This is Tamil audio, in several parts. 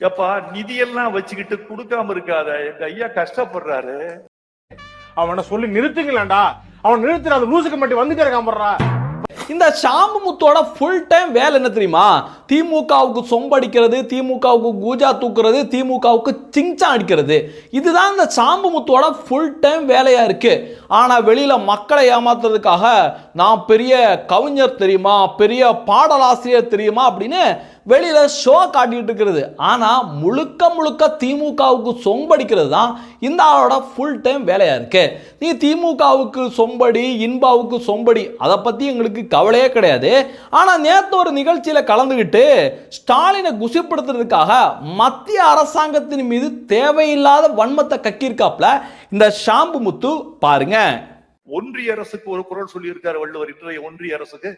எப்பா நிதியெல்லாம் வச்சுக்கிட்டு கொடுக்காம இருக்காத. எங்க ஐயா கஷ்டப்படுறாரு. அவனை சொல்லி நிறுத்துங்களேன்டா. அவன் நிறுத்துற அந்த லூசுக்கு மட்டும் வந்துட்டே இருக்கான் போடுறா. இந்த ஷாம்புமுத்தோட ஃபுல் டைம் வேலை என்ன தெரியுமா? திமுகவுக்கு சொம்படிக்கிறது திமுகவுக்கு கூஜா தூக்குறது திமுகவுக்கு சிங்சா அடிக்கிறது. இதுதான் இந்த ஷாம்புமுத்தோட ஃபுல் டைம் வேலையா இருக்கு. ஆனா வெளியில மக்களை ஏமாத்துறதுக்காக நான் பெரிய கவிஞர் தெரியுமா? பெரிய பாடலாசிரியர் தெரியுமா? அப்படின்னு வெளியில் ஷோ காட்டிகிட்டு இருக்கிறது. ஆனால் முழுக்க முழுக்க திமுகவுக்கு சொம்படிக்கிறது தான் இந்த ஆளோட ஃபுல் டைம் வேலையாக இருக்கு. நீ திமுகவுக்கு சொம்படி இன்பாவுக்கு சொம்படி அதை பற்றி எங்களுக்கு கவலையே கிடையாது. ஆனால் நேற்று ஒரு நிகழ்ச்சியில் கலந்துக்கிட்டு ஸ்டாலினை குசிப்படுத்துறதுக்காக மத்திய அரசாங்கத்தின் மீது தேவையில்லாத வன்மத்தை கக்கியிருக்காப்ல இந்த ஷாம்பு முத்து பாருங்க. ஒன்றிய அரசுக்கு ஒரு குரல் சொல்லியிருக்காரு வள்ளுவர் இன்றைய ஒன்றிய அரசுக்கு.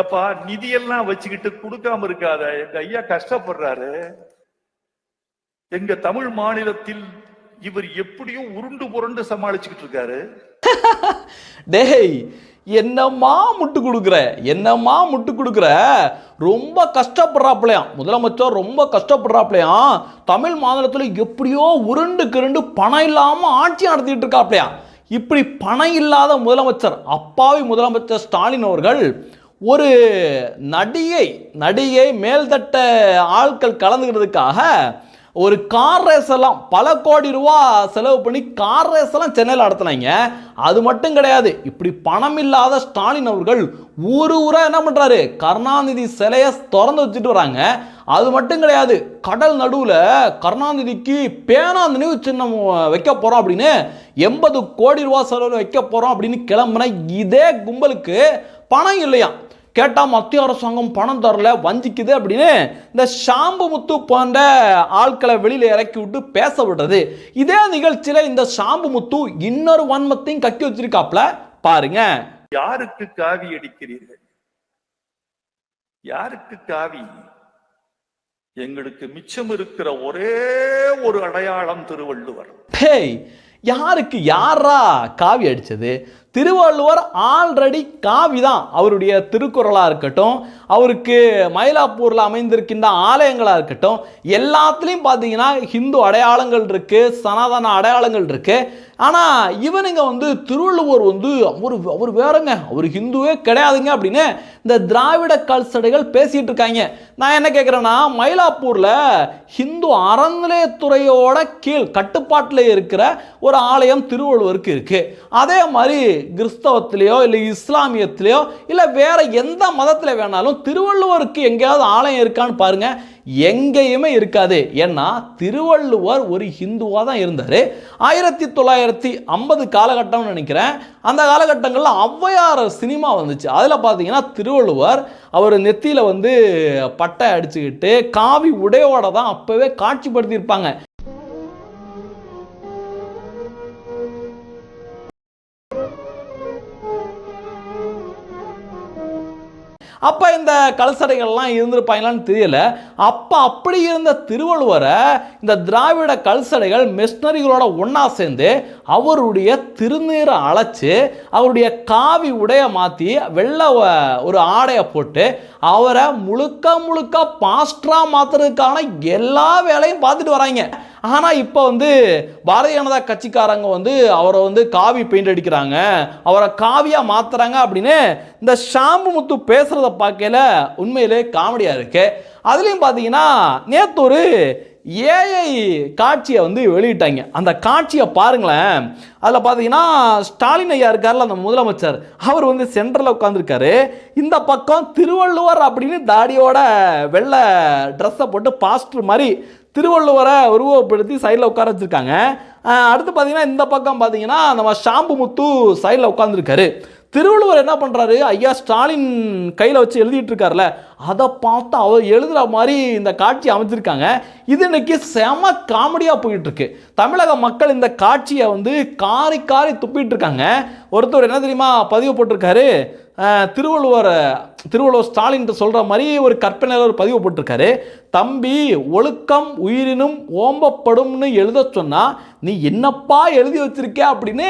எப்பா நிதியெல்லாம் வச்சுக்கிட்டு கொடுக்காம இருக்காத. எங்க ஐயா கஷ்டப்படுறாரு. எங்க தமிழ் மாநிலத்தில் இவர் எப்படியும் உருண்டு புரண்டு சமாளிச்சுக்கிட்டு இருக்காரு. டேய் என்னம்மா முட்டு கொடுக்குற? என்னம்மா முட்டு கொடுக்குற? ரொம்ப கஷ்டப்படுறாப்லையாம் முதலமைச்சர் ரொம்ப கஷ்டப்படுறாப்லையாம் தமிழ் மாநிலத்தில் எப்படியோ உருண்டு கிருண்டு பணம் இல்லாமல் ஆட்சி நடத்திட்டு இருக்காப்லையாம் இப்படி பணம் இல்லாத முதலமைச்சர் அப்பாவி முதலமைச்சர் ஸ்டாலின் அவர்கள் ஒரு நடிகை நடிகை மேல்தட்ட ஆட்கள் கலந்துக்கிறதுக்காக ஒரு கார் ரேஸ் எல்லாம் பல கோடி ரூபா செலவு பண்ணி கார் ரேஸ் எல்லாம் சென்னையில் நடத்தினாங்க. அது மட்டும் கிடையாது இப்படி பணம் இல்லாத ஸ்டாலின் அவர்கள் ஊரு ஊரா என்ன பண்ணுறாரு கருணாநிதி சிலையை திறந்து வச்சுட்டு வராங்க. அது மட்டும் கிடையாது கடல் நடுவில் கருணாநிதிக்கு பேனா நினைவு சின்னம் வைக்க போகிறோம் அப்படின்னு எண்பது கோடி ரூபா செலவு வைக்க போகிறோம் அப்படின்னு கிளம்புன இதே கும்பலுக்கு பணம் இல்லையாம். கேட்டால் மத்திய அரசாங்கம் பணம் தரல வஞ்சிக்குது அப்படின்னு இந்த ஷாம்பு முத்து போன்ற ஆட்களை வெளியில் இறக்கி விட்டு பேச விடுறது இதே நிகழ்ச்சியில் இந்த ஷாம்பு முத்து இன்னொரு வன்மத்தையும் கக்கி வச்சிருக்காப்ல பாருங்க. யாருக்கு காவி அடிக்கிறீர்கள்? யாருக்கு காவி? எங்களுக்கு மிச்சம் இருக்கிற ஒரே ஒரு அடையாளம் திருவள்ளுவர். டேய் யாருக்கு யாரா காவி அடிச்சது? திருவள்ளுவர் ஆல்ரெடி காவி தான் அவருடைய திருக்குறளாக இருக்கட்டும் அவருக்கு மயிலாப்பூரில் அமைந்திருக்கின்ற ஆலயங்களாக இருக்கட்டும் எல்லாத்துலேயும் பார்த்தீங்கன்னா ஹிந்து அடையாளங்கள் இருக்குது சனாதன அடையாளங்கள் இருக்குது ஆனால் இவனுங்க வந்து திருவள்ளுவர் வந்து அவர் அவர் வேறங்க. அவர் ஹிந்துவே கிடையாதுங்க அப்படின்னு இந்த திராவிட கல்சடைகள் பேசிகிட்டு இருக்காங்க. நான் என்ன கேட்குறேன்னா மயிலாப்பூரில் ஹிந்து அறநிலையத்துறையோட கீழ் கட்டுப்பாட்டில் இருக்கிற ஒரு ஆலயம் திருவள்ளுவருக்கு இருக்குது அதே மாதிரி கிறிஸ்தவத்திலேயோ இல்லை இஸ்லாமியத்திலேயோ இல்லை வேறு எந்த மதத்தில் வேணாலும் திருவள்ளுவருக்கு எங்கேயாவது ஆலயம் இருக்கான்னு பாருங்கள் எங்கேயுமே இருக்காது. ஏன்னா திருவள்ளுவர் ஒரு ஹிந்துவாக தான் இருந்தார். ஆயிரத்தி தொள்ளாயிரத்தி ஐம்பது காலகட்டம்னு நினைக்கிறேன். அந்த காலகட்டங்களில் ஔவையார் சினிமா வந்துச்சு. அதில் பார்த்தீங்கன்னா திருவள்ளுவர் அவர் நெத்தியில் வந்து பட்டை அடிச்சுக்கிட்டு காவி உடையோட தான் அப்போவே காட்சிப்படுத்தியிருப்பாங்க. அப்போ இந்த கல்சடைகள்லாம் இருந்திருப்பாங்களான்னு தெரியல. அப்போ அப்படி இருந்த திருவள்ளுவரை இந்த திராவிட கல்சடைகள் மிஷினரிகளோட ஒன்றா சேர்ந்து அவருடைய திருநீரை அழைச்சி அவருடைய காவி உடைய மாற்றி வெள்ளை ஒரு ஆடையை போட்டு அவரை முழுக்க முழுக்க பாஸ்டராக மாற்றுறதுக்கான எல்லா வேலையும் பார்த்துட்டு வராங்க. ஆனால் இப்போ வந்து பாரதிய ஜனதா கட்சிக்காரங்க வந்து அவரை வந்து காவி பெயிண்ட் அடிக்கிறாங்க. அவரை காவியாக மாற்றுறாங்க அப்படின்னு இந்த ஷாம்பு முத்து பேசுகிறத பார்க்கல உண்மையிலே காமெடியாக இருக்கு. அதுலேயும் பார்த்தீங்கன்னா நேற்று ஒரு ஏஐ காட்சியை வந்து வெளியிட்டாங்க. அந்த காட்சியை பாருங்களேன். அதில் பார்த்தீங்கன்னா ஸ்டாலின் ஐயா இருக்கார்ல அந்த முதலமைச்சர். அவர் வந்து சென்டரில் உட்காந்துருக்காரு இந்த பக்கம் திருவள்ளுவர் அப்படின்னு தாடியோட வெள்ளை ட்ரெஸ்ஸை போட்டு பாஸ்டர் மாதிரி திருவள்ளுவரை உருவப்படுத்தி சைடில் உட்கார வச்சிருக்காங்க. அடுத்து பார்த்தீங்கன்னா இந்த பக்கம் பார்த்தீங்கன்னா நம்ம ஷாம்பு முத்து சைடில் உட்காந்துருக்காரு திருவள்ளுவர் என்ன பண்ணுறாரு ஐயா ஸ்டாலின் கையில் வச்சு எழுதிட்டு இருக்கார்ல அதை பார்த்து அவர் எழுதுகிற மாதிரி இந்த காட்சி அமைச்சிருக்காங்க. இது இன்னைக்கு செம காமெடியாக போயிட்டுருக்கு. தமிழக மக்கள் இந்த காட்சியை வந்து காரி காரி துப்பிட்டு இருக்காங்க ஒருத்தர் என்ன தெரியுமா பதிவு போட்டிருக்காரு? திருவள்ளுவர் திருவள்ளுவர் ஸ்டாலின் சொல்கிற மாதிரி ஒரு கற்பனையில் ஒரு பதிவு போட்டிருக்காரு. தம்பி ஒழுக்கம் உயிரினும் ஓம்பப்படும்னு எழுத சொன்னால் நீ என்னப்பா எழுதி வச்சிருக்க? அப்படின்னு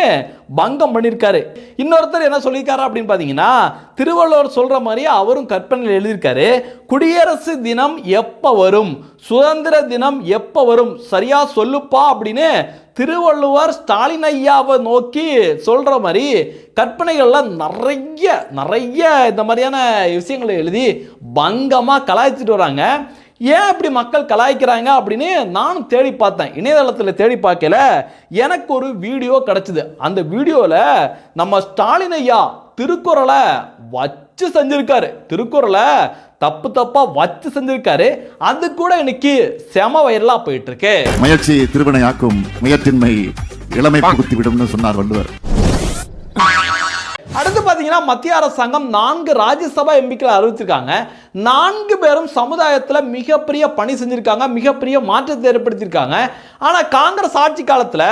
பங்கம் பண்ணியிருக்காரு இன்னொருத்தர் என்ன சொல்லியிருக்காரு அப்படின்னு பார்த்தீங்கன்னா திருவள்ளுவர் சொல்கிற மாதிரி அவரும் கற்பனையில் எழுதியிருக்காரு. கேட்டிருக்காரு குடியரசு தினம் எப்போ வரும்? சுதந்திர தினம் எப்போ வரும்? சரியா சொல்லுப்பா அப்படின்னு திருவள்ளுவர் ஸ்டாலின் ஐயாவை நோக்கி சொல்ற மாதிரி கற்பனைகளில் நிறைய நிறைய இந்த மாதிரியான விஷயங்களை எழுதி பங்கமாக கலாய்ச்சிட்டு வராங்க. ஏன் இப்படி மக்கள் கலாய்க்கிறாங்க அப்படின்னு நானும் தேடி பார்த்தேன். இணையதளத்தில் தேடி பார்க்கல. எனக்கு ஒரு வீடியோ கிடச்சிது. அந்த வீடியோவில் நம்ம ஸ்டாலின் ஐயா திருக்குறளை வச்சு செஞ்சிருக்காரு. திருக்குறளை தப்பு தப்பா வச்சு செஞ்சிருக்காரு. அது கூட இன்னைக்கு செம வைரலா போயிட்டு இருக்கு. முயற்சி திருவினையாக்கும் முயற்சின்மை இளமை புகுத்தி விடும்னு சொன்னார் வள்ளுவர். அடுத்து பார்த்தீங்கன்னா மத்திய அரசாங்கம் நான்கு ராஜ்யசபா எம்பிக்களை அறிவிச்சிருக்காங்க. நான்கு பேரும் சமுதாயத்தில் மிகப்பெரிய பணி செஞ்சுருக்காங்க மிகப்பெரிய மாற்றத்தை ஏற்படுத்தியிருக்காங்க. ஆனால் காங்கிரஸ் ஆட்சி காலத்தில்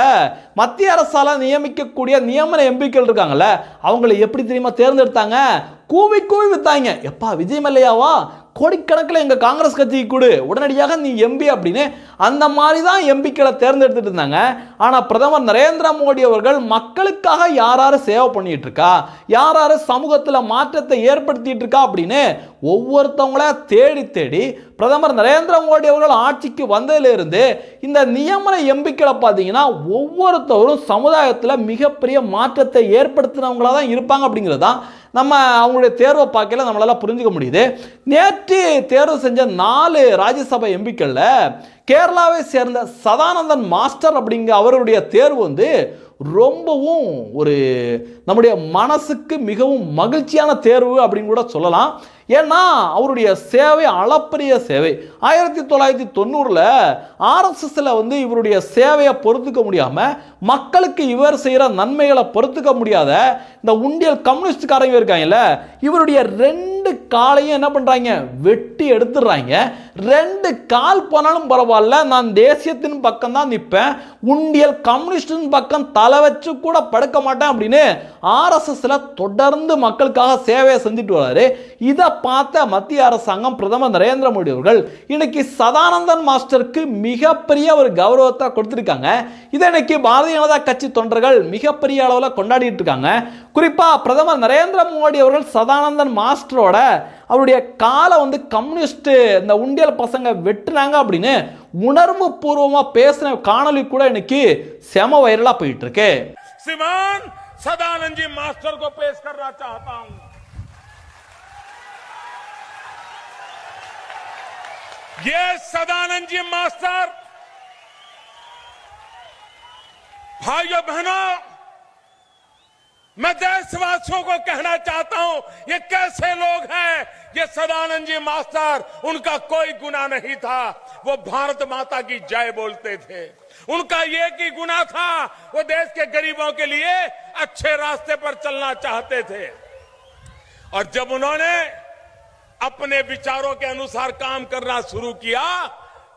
மத்திய அரசால் நியமிக்கக்கூடிய நியமன எம்பிக்கள் இருக்காங்கல்ல அவங்களை எப்படி தெரியுமா தேர்ந்தெடுத்தாங்க? கூவி கூவி வித்தாங்க. எப்பா விஜய் மல்லையாவா? கோடிக்கணக்கில் எங்கள் காங்கிரஸ் கட்சிக்கு கொடு. உடனடியாக நீ எம்பி அப்படின்னு அந்த மாதிரி தான் எம்பிக்களை தேர்ந்தெடுத்துட்டு இருந்தாங்க. ஆனால் பிரதமர் நரேந்திர மோடி அவர்கள் மக்களுக்காக யார் யார் சேவை பண்ணிட்டு இருக்கா? யார் யார் சமூகத்தில் மாற்றத்தை ஏற்படுத்திட்டு இருக்கா அப்படின்னு ஒவ்வொருத்தவங்கள தேடி தேடி பிரதமர் நரேந்திர மோடி அவர்கள் ஆட்சிக்கு வந்ததிலிருந்து இந்த நியமன எம்பிக்களை பார்த்தீங்கன்னா ஒவ்வொருத்தவரும் சமுதாயத்தில் மிகப்பெரிய மாற்றத்தை ஏற்படுத்தினவங்களாக தான் இருப்பாங்க அப்படிங்கிறது தான் நம்ம அவங்களுடைய தேர்வை பார்க்கல நம்மளால புரிஞ்சுக்க முடியுது. நேற்று தேர்வு செஞ்ச நாலு ராஜ்யசபா எம்பிக்களில் கேரளாவை சேர்ந்த சதானந்தன் மாஸ்டர் அப்படிங்கிற அவருடைய தேர்வு வந்து ரொம்பவும் ஒரு நம்முடைய மனசுக்கு மிகவும் மகிழ்ச்சியான தேர்வு அப்படின்னு கூட சொல்லலாம். ஏன்னா அவருடைய சேவை அளப்பரிய சேவை. ஆயிரத்தி தொள்ளாயிரத்தி தொண்ணூறில் ஆர்எஸ்எஸில் வந்து இவருடைய சேவையை பொறுத்துக்க முடியாமல் மக்களுக்கு இவர் செய்கிற நன்மைகளை பொறுத்துக்க முடியாத இந்த உண்டியல் கம்யூனிஸ்ட்காரங்க இருக்காங்கல்ல இவருடைய ரெண்டு காலையும் என்ன பண்ணுறாங்க வெட்டி எடுத்துடுறாங்க. ரெண்டு கால் போனாலும் பரவாயில்ல நான் தேசியத்தின் பக்கம் தான் நிற்பேன் உண்டியல் கம்யூனிஸ்டின் பக்கம் தலை வச்சு கூட படுக்க மாட்டேன் அப்படின்னு ஆர்எஸ்எஸில் தொடர்ந்து மக்களுக்காக சேவையை செஞ்சுட்டு வராரு. இதை பார்த்த மத்திய அரசாங்கம் பிரதமர் நரேந்திர மோடி அவர்கள் இன்னைக்கு சதானந்தன் மாஸ்டருக்கு மிகப்பெரிய ஒரு கௌரவத்தை கொடுத்துருக்காங்க இதை இன்னைக்கு பாரதிய ஜனதா கட்சி தொண்டர்கள் மிகப்பெரிய அளவில் கொண்டாடிட்டு இருக்காங்க குறிப்பாக பிரதமர் நரேந்திர மோடி அவர்கள் சதானந்தன் மாஸ்டரோட அவருடைய காலை வந்து கம்யூனிஸ்ட் இந்த உண்டியல் பசங்க வெட்டுனாங்க அப்படின்னு உணர்வு பூர்வமாக பேசின காணொளி கூட இன்னைக்கு செம வைரலாக போயிட்டு இருக்கு श्रीमान सदानंद जी मास्टर को पेश करना चाहता हूं ये सदानंद जी मास्टर भाइयों, बहनों, मैं देशवासियों को कहना चाहता हूँ, ये कैसे लोग हैं? ये सदानंद जी मास्टर, उनका कोई गुना नहीं था। वो भारत माता की जय बोलते थे। उनका ये ही गुना था, वो देश के गरीबों के लिए अच्छे रास्ते पर चलना चाहते थे। और जब उन्होंने अपने विचारों के अनुसार काम करना शुरू किया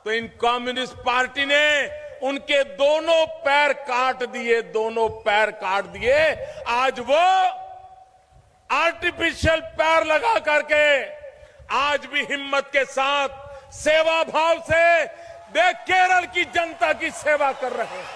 तो इन कम्युनिस्ट पार्टी ने उनके दोनों पैर काट दिए, दोनों पैर काट दिए। आज वो आर्टिफिशियल पैर लगा करके आज भी हिम्मत के साथ सेवा भाव से वे केरल की जनता की सेवा कर रहे हैं।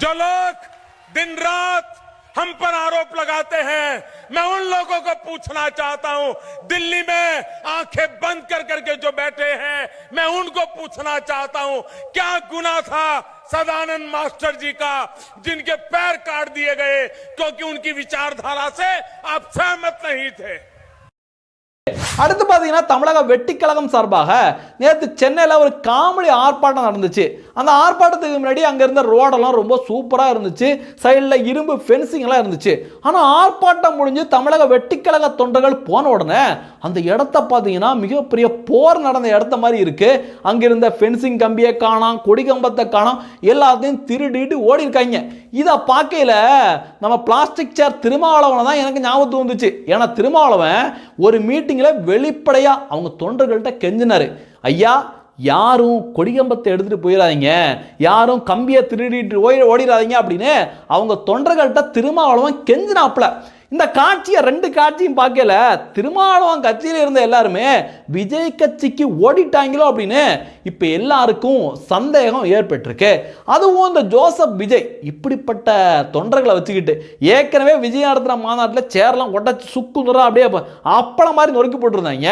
जो लोग दिन रात हम पर आरोप लगाते हैं। मैं उन लोगों को पूछना चाहता हूँ, दिल्ली में आँखें बंद कर करके जो बैठे हैं, मैं उनको पूछना चाहता हूँ, क्या गुना था सदानंद मास्टर जी का, जिनके पैर काट दिए गए, क्योंकि उनकी विचारधारा से आप सहमत नहीं थे? அடுத்து பார்த்தீங்கன்னா தமிழக வெட்டிக்கழகம் சார்பாக நேற்று சென்னையில் ஒரு காமெடி ஆர்ப்பாட்டம் நடந்துச்சு. அந்த ஆர்ப்பாட்டத்துக்கு முன்னாடி அங்கே இருந்த ரோடெல்லாம் ரொம்ப சூப்பராக இருந்துச்சு. சைடில் இரும்பு ஃபென்சிங்லாம் இருந்துச்சு. ஆனால் ஆர்ப்பாட்டம் முடிஞ்சு தமிழக வெட்டிக்கழக தொண்டர்கள் போன உடனே அந்த இடத்த பார்த்தீங்கன்னா மிகப்பெரிய போர் நடந்த இடத்த மாதிரி இருக்குது அங்கே இருந்த ஃபென்சிங் கம்பியை காணோம் கொடி கம்பத்தை காணோம் எல்லாத்தையும் திருடிட்டு ஓடி இருக்காங்க இதை பார்க்கையில் நம்ம பிளாஸ்டிக் சேர் திருமாவளவனை தான் எனக்கு ஞாபகத்துக்கு வந்துச்சு. ஏன்னா திருமாவளவன் ஒரு மீட்டிங்கில் வெளிப்படையாக அவங்க தொண்டர்கள்ட்ட கெஞ்சினார். ஐயா யாரும் கொடிகம்பத்தை எடுத்துகிட்டு போயிடாதீங்க யாரும் கம்பியை திருடிட்டு ஓடி ஓடிடாதீங்க அப்படின்னு அவங்க தொண்டர்கள்ட்ட திருமாவளவன் கெஞ்சினாப்புல. இந்த காட்சியை ரெண்டு காட்சியும் பார்க்கல. திருமாவளவன் கட்சியில் இருந்த எல்லாருமே விஜய் கட்சிக்கு ஓடிட்டாங்களோ அப்படின்னு இப்போ எல்லாருக்கும் சந்தேகம் ஏற்பட்டிருக்கு. அதுவும் இந்த ஜோசப் விஜய் இப்படிப்பட்ட தொண்டர்களை வச்சுக்கிட்டு ஏற்கனவே விஜய் நடத்துகிற மாநாட்டில் சேர்லாம் சுக்கு சுக்குந்துறா அப்படியே அப்பளம் மாதிரி நொறுக்கி போட்டிருந்தாங்க.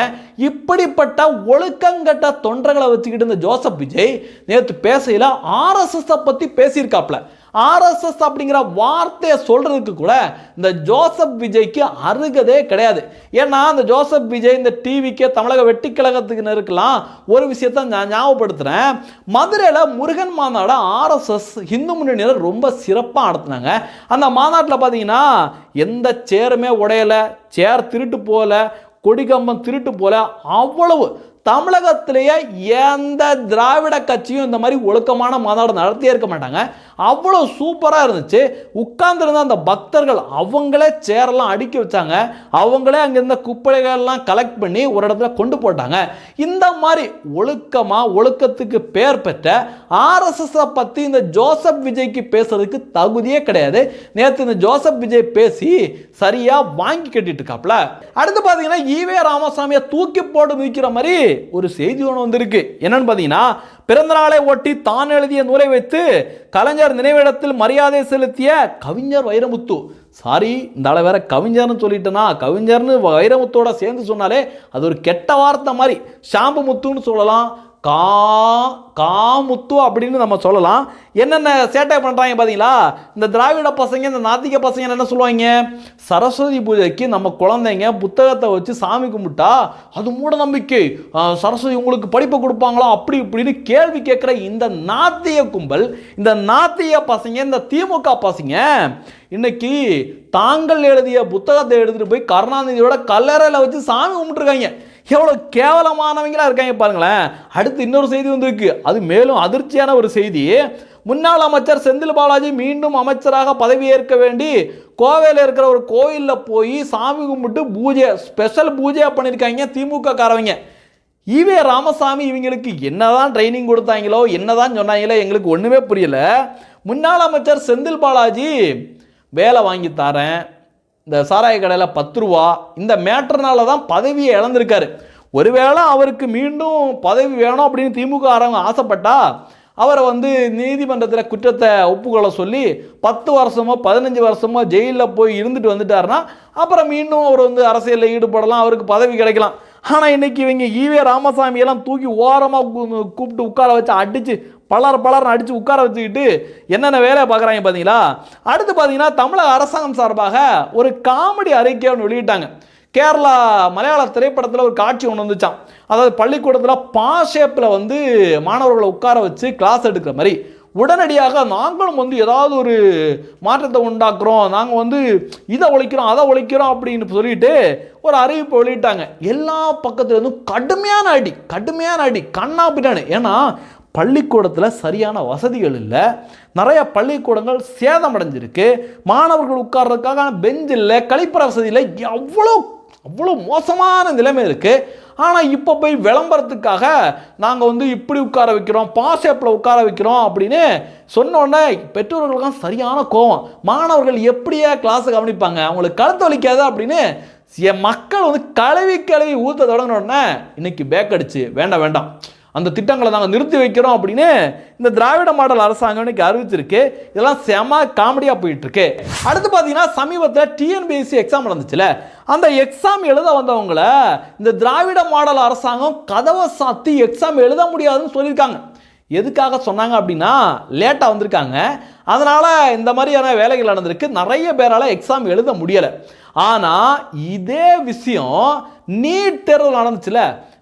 இப்படிப்பட்ட ஒழுக்கங்கட்ட தொண்டர்களை வச்சுக்கிட்டு இந்த ஜோசப் விஜய் நேற்று பேசையில் ஆர்எஸ்எஸை பற்றி பேசியிருக்காப்ல. ஆர்எஸ்எஸ் அப்படிங்கிற வார்த்தையை சொல்கிறதுக்கு கூட இந்த ஜோசப் விஜய்க்கு அருகதே கிடையாது. ஏன்னா அந்த ஜோசப் விஜய் இந்த டிவிக்கே தமிழக வெட்டி கழகத்துக்கு இருக்கலாம் ஒரு விஷயத்த நான் ஞாபகப்படுத்துகிறேன் மதுரையில் முருகன் மாநாடு ஆர்எஸ்எஸ் இந்து முன்னணியில் ரொம்ப சிறப்பாக நடத்துனாங்க. அந்த மாநாட்டில் பார்த்தீங்கன்னா எந்த சேருமே உடையலை சேர் திருட்டு போகல கொடிகம்பம் திருட்டு போல அவ்வளவு தமிழகத்திலேயே எந்த திராவிட கட்சியும் இந்த மாதிரி ஒழுக்கமான மாநாடு நடத்தியே இருக்க மாட்டாங்க. அவ்வளோ சூப்பராக இருந்துச்சு. உட்கார்ந்துருந்த அந்த பக்தர்கள் அவங்களே சேரெல்லாம் அடுக்கி வச்சாங்க. அவங்களே அங்கேருந்த குப்பைகள்லாம் கலெக்ட் பண்ணி ஒரு இடத்துல கொண்டு போட்டாங்க. இந்த மாதிரி ஒழுக்கமாக ஒழுக்கத்துக்கு பேர் பெற்ற ஆர்எஸ்எஸை பற்றி இந்த ஜோசப் விஜய்க்கு பேசுறதுக்கு தகுதியே கிடையாது. நேற்று இந்த ஜோசப் விஜய் பேசி சரியாக வாங்கி கட்டிட்டு இருக்காப்ல அடுத்து பார்த்தீங்கன்னா ஈவே ராமசாமியை தூக்கி போட்டு மிதிக்கிற மாதிரி ஒரு செய்தி ஒன்று வந்திருக்கு. என்னன்னு பார்த்தீங்கன்னா பிறந்தநாளை ஒட்டி தான் எழுதிய நூலை வைத்து கலைஞர் நினைவிடத்தில் மரியாதை செலுத்திய கவிஞர் வைரமுத்து. சாரி இந்த அளவு வேற கவிஞர்னு சொல்லிட்டேனா? கவிஞர்னு வைரமுத்தோட சேர்ந்து சொன்னாலே அது ஒரு கெட்ட வார்த்தை மாதிரி. ஷாம்பு முத்துன்னு சொல்லலாம். கா காமுத்து அப்படின்னு நம்ம சொல்லலாம். என்னென்ன சேட்டை பண்ணுறாங்க பார்த்தீங்களா இந்த திராவிட பசங்க இந்த நாத்திக பசங்க என்ன சொல்லுவாங்க? சரஸ்வதி பூஜைக்கு நம்ம குழந்தைங்க புத்தகத்தை வச்சு சாமி கும்பிட்டா அது மூட நம்பிக்கை. சரஸ்வதி உங்களுக்கு படிப்பை கொடுப்பாங்களா? அப்படி இப்படின்னு கேள்வி கேட்குற இந்த நாத்திய கும்பல் இந்த நாத்திய பசங்க இந்த திமுக பசங்க இன்னைக்கு தாங்கள் எழுதிய புத்தகத்தை எடுத்துகிட்டு போய் கருணாநிதியோட கல்லறையில் வச்சு சாமி கும்பிட்டுருக்காங்க. எவ்வளோ கேவலமானவங்களாக இருக்காங்க பாருங்களேன். அடுத்து இன்னொரு செய்தி வந்திருக்கு அது மேலும் அதிர்ச்சியான ஒரு செய்தி. முன்னாள் அமைச்சர் செந்தில் பாலாஜி மீண்டும் அமைச்சராக பதவியேற்க வேண்டி கோவையில் இருக்கிற ஒரு கோயிலில் போய் சாமி கும்பிட்டு பூஜை ஸ்பெஷல் பூஜையாக பண்ணியிருக்காங்க திமுக காரவங்க ஈவே ராமசாமி இவங்களுக்கு என்னதான் ட்ரைனிங் கொடுத்தாங்களோ என்னதான் சொன்னாங்களோ எங்களுக்கு ஒன்றுமே புரியல. முன்னாள் அமைச்சர் செந்தில் பாலாஜி வேலை வாங்கி தரேன். இந்த சாராய கடையில் பத்து ரூபா இந்த மேட்டர்னால தான் பதவியை இழந்திருக்காரு. ஒருவேளை அவருக்கு மீண்டும் பதவி வேணும் அப்படின்னு திமுக ஆரவங்க ஆசைப்பட்டா அவரை வந்து நீதிமன்றத்தில் குற்றத்தை ஒப்புக்கொள்ள சொல்லி பத்து வருஷமோ பதினஞ்சு வருஷமோ ஜெயிலில் போய் இருந்துட்டு வந்துட்டாருன்னா அப்புறம் மீண்டும் அவர் வந்து அரசியலில் ஈடுபடலாம் அவருக்கு பதவி கிடைக்கலாம். ஆனால் இன்றைக்கி இவங்க ஈவே ராமசாமியெல்லாம் தூக்கி ஓரமாக கூப்பிட்டு உட்கார வச்சு அடித்து பலர் பலர் அடித்து உட்கார வச்சுக்கிட்டு என்னென்ன வேலையை பார்க்குறாங்க பார்த்தீங்களா? அடுத்து பார்த்தீங்கன்னா தமிழக அரசாங்கம் சார்பாக ஒரு காமெடி அறிக்கை ஒன்று வெளியிட்டாங்க. கேரளா மலையாள திரைப்படத்தில் ஒரு காட்சி ஒன்று வந்துச்சான் அதாவது பள்ளிக்கூடத்தில் பா ஷேப்பில் வந்து மாணவர்களை உட்கார வச்சு கிளாஸ் எடுக்கிற மாதிரி. உடனடியாக நாங்களும் வந்து ஏதாவது ஒரு மாற்றத்தை உண்டாக்குறோம். நாங்கள் வந்து இதை ஒழிக்கிறோம் அதை ஒழிக்கிறோம் அப்படின்னு சொல்லிட்டு ஒரு அறிவிப்பு வெளியிட்டாங்க. எல்லா பக்கத்துலேருந்தும் கடுமையான அடி கடுமையான அடி கண்ணா பின்னாடி ஏன்னா பள்ளிக்கூடத்தில் சரியான வசதிகள் இல்லை. நிறைய பள்ளிக்கூடங்கள் சேதமடைஞ்சிருக்கு. மாணவர்கள் உட்கார்றதுக்காக பெஞ்ச் இல்லை கழிப்பற வசதி இல்லை. எவ்வளோ அவ்வளோ மோசமான நிலைமை இருக்குது ஆனால் இப்போ போய் விளம்பரத்துக்காக நாங்கள் வந்து இப்படி உட்கார வைக்கிறோம் பாசேப்பில் உட்கார வைக்கிறோம் அப்படின்னு சொன்னோடனே பெற்றோர்களுக்கும் சரியான கோவம். மாணவர்கள் எப்படியே கிளாஸை கவனிப்பாங்க. அவங்களுக்கு கழுத்து வலிக்காது அப்படின்னு என் மக்கள் வந்து கழுவி கழுவி ஊற்ற தொடங்கினோடனே இன்றைக்கி இன்னைக்கு பேக் அடிச்சு வேண்டாம் வேண்டாம். அந்த திட்டங்களை நாங்கள் நிறுத்தி வைக்கிறோம் அப்படின்னு இந்த திராவிட மாடல் அரசாங்கம் இன்னைக்கு அறிவிச்சிருக்கு. இதெல்லாம் செம காமெடியாக போயிட்டுருக்கு. அடுத்து பார்த்தீங்கன்னா சமீபத்தில் டிஎன்பிஎஸ்சி எக்ஸாம் நடந்துச்சுல. அந்த எக்ஸாம் எழுத வந்தவங்கள இந்த திராவிட மாடல் அரசாங்கம் கதவை சாத்தி எக்ஸாம் எழுத முடியாதுன்னு சொல்லியிருக்காங்க. எதுக்காக சொன்னாங்க அப்படின்னா லேட்டாக வந்திருக்காங்க. அதனால் இந்த மாதிரியான வேலைகள் நடந்திருக்கு. நிறைய பேரால் எக்ஸாம் எழுத முடியலை. ஆனால் இதே விஷயம் நீட் தேர்வு நடந்துச்சுல.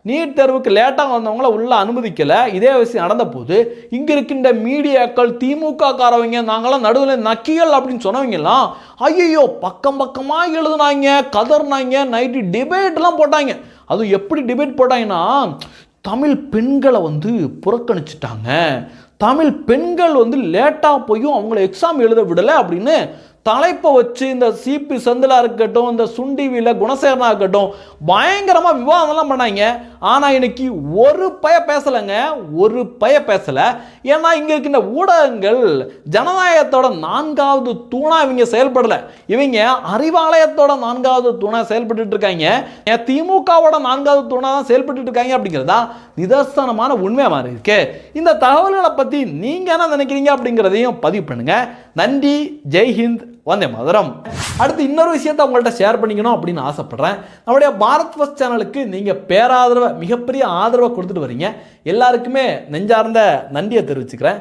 நீட் தேர்வுக்கு லேட்டாக வந்தவங்கள உள்ள அனுமதிக்கலை. இதே விஷயம் நடந்த போது இங்கே இருக்கின்ற மீடியாக்கள் திமுக காரவங்க நாங்களாம் நடுவில் நக்கிகள் அப்படின்னு சொன்னவங்கலாம் ஐயோ பக்கம் பக்கமாக எழுதுனாங்க கதர்னாங்க நைட்டு டிபேட்லாம் போட்டாங்க. அதுவும் எப்படி டிபேட் போட்டாங்கன்னா தமிழ் பெண்களை வந்து புறக்கணிச்சிட்டாங்க. தமிழ் பெண்கள் வந்து லேட்டாக போயும் அவங்கள எக்ஸாம் எழுத விடலை அப்படின்னு தலைப்பை வச்சு இந்த சிபி செந்திலா இருக்கட்டும் இந்த சுண்டிவியில் குணசேகரனா இருக்கட்டும் பயங்கரமாக விவாதம்லாம் பண்ணாங்க. ஆனால் இன்னைக்கு ஒரு பய பேசலைங்க ஒரு பய பேசலை. ஏன்னா இங்கே இருக்கின்ற ஊடகங்கள் ஜனநாயகத்தோட நான்காவது தூணாக இவங்க செயல்படலை. இவங்க அறிவாலயத்தோட நான்காவது தூணாக செயல்பட்டு இருக்காங்க. ஏன் திமுகவோட நான்காவது தூணாக தான் செயல்பட்டு இருக்காங்க அப்படிங்கிறதா நிதர்சனமான உண்மையாக மாறி இருக்கு. இந்த தகவல்களை பற்றி நீங்கள் என்ன நினைக்கிறீங்க அப்படிங்கிறதையும் பதிவு பண்ணுங்க. நன்றி ஜெய்ஹிந்த் வந்தே மதுரம். அடுத்து இன்னொரு விஷயத்தை உங்கள்கிட்ட ஷேர் பண்ணிக்கணும் அப்படின்னு ஆசைப்பட்றேன். நம்முடைய பாரத் ஃபஸ்ட் சேனலுக்கு நீங்கள் பேராதரவை மிகப்பெரிய ஆதரவை கொடுத்துட்டு வரீங்க. எல்லாருக்குமே நெஞ்சார்ந்த நன்றியை தெரிவிச்சுக்கிறேன்.